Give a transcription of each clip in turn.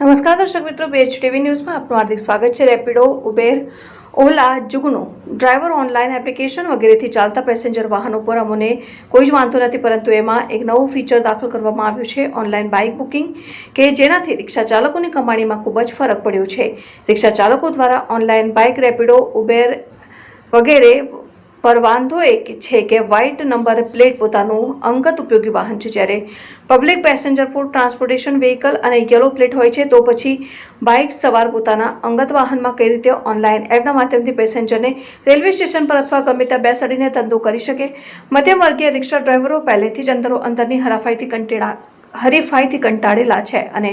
નમસ્કાર દર્શક મિત્રો બેચ ટીવી ન્યૂઝમાં આપનું હાર્દિક સ્વાગત છે. Rapido, Uber, Ola, Jugnoo, driver online application વગેરેથી ચાલતા પેસેન્જર વાહનો પર અમને કોઈ જ વાંધો નથી, પરંતુ એમાં એક નવું ફીચર દાખલ કરવામાં આવ્યું છે, ઓનલાઈન બાઇક બુકિંગ, કે જેનાથી રિક્ષા ચાલકોની કમાણીમાં ખૂબ જ ફરક પડ્યો છે. રિક્ષા ચાલકો દ્વારા ઓનલાઈન બાઇક, રેપિડો, ઉબેર વગેરે પર વાંધો એક છે કે વ્હાઇટ નંબર પ્લેટ પોતાનું અંગત ઉપયોગી વાહન છે. જ્યારે public passenger food transportation vehicle અને યલો પ્લેટ હોય છે, તો પછી બાઇક સવાર પોતાના અંગત વાહનમાં કઈ રીતે ઓનલાઈન એપના માધ્યમથી પેસેન્જરને રેલવે સ્ટેશન પર અથવા ગમે ત્યાં બેસાડીને ધંધો કરી શકે. મધ્યમ વર્ગીય રિક્ષા ડ્રાઈવરો પહેલેથી જ અંદરો અંદરની હરાફાઈથી કંટેડા હરીફાઈથી કંટાળેલા છે અને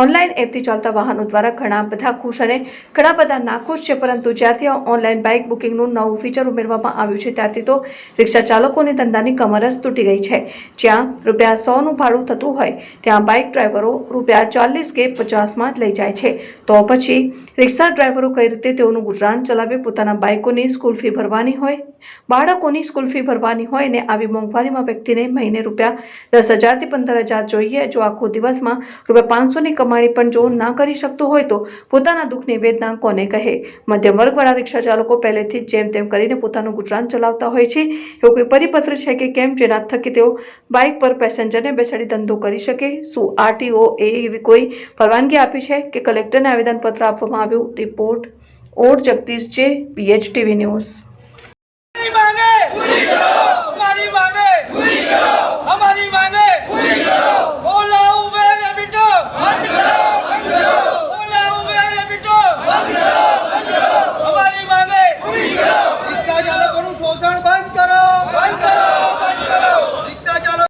ઓનલાઈન એપથી ચાલતા વાહનો દ્વારા ઘણા બધા ખુશ અને ઘણા બધા નાખુશ છે, પરંતુ જ્યારથી આ ઓનલાઈન બાઇક બુકિંગનું નવું ફીચર ઉમેરવામાં આવ્યું છે, ત્યારથી તો રિક્ષા ચાલકોની ધંધાની કમર જ તૂટી ગઈ છે. જ્યાં રૂપિયા સોનું ભાડું થતું હોય, ત્યાં બાઇક ડ્રાઈવરો રૂપિયા ચાલીસ કે પચાસમાં જ લઈ જાય છે. તો પછી રિક્ષા ડ્રાઈવરો કઈ રીતે તેઓનું ગુજરાન ચલાવે? પોતાના બાઇકોની સ્કૂલ ફી ભરવાની હોય, બાળકોની સ્કૂલ ફી ભરવાની હોય ને આવી મોંઘવારીમાં વ્યક્તિને મહિને રૂપિયા દસ હજારથી પંદર હજાર જોઈએ જો આખો દિવસમાં રૂપિયા પાંચસોની કમાણી પણ જો ના કરી શકતો હોય તો પોતાના દુઃખની વેદના કોને કહે? મધ્યમ વર્ગવાળા રિક્ષા ચાલકો પહેલેથી જેમ તેમ કરીને પોતાનું ગુજરાન ચલાવતા હોય છે. એવો કોઈ પરિપત્ર છે કે કેમ જેના થકી તેઓ બાઇક પર પેસેન્જરને બેસાડી ધંધો કરી શકે? શું આરટીઓ એ એવી કોઈ પરવાનગી આપી છે કે કલેક્ટરને આવેદનપત્ર આપવામાં આવ્યું? રિપોર્ટ ઓર જગદીશ છે પીએચ ટીવી ન્યૂઝ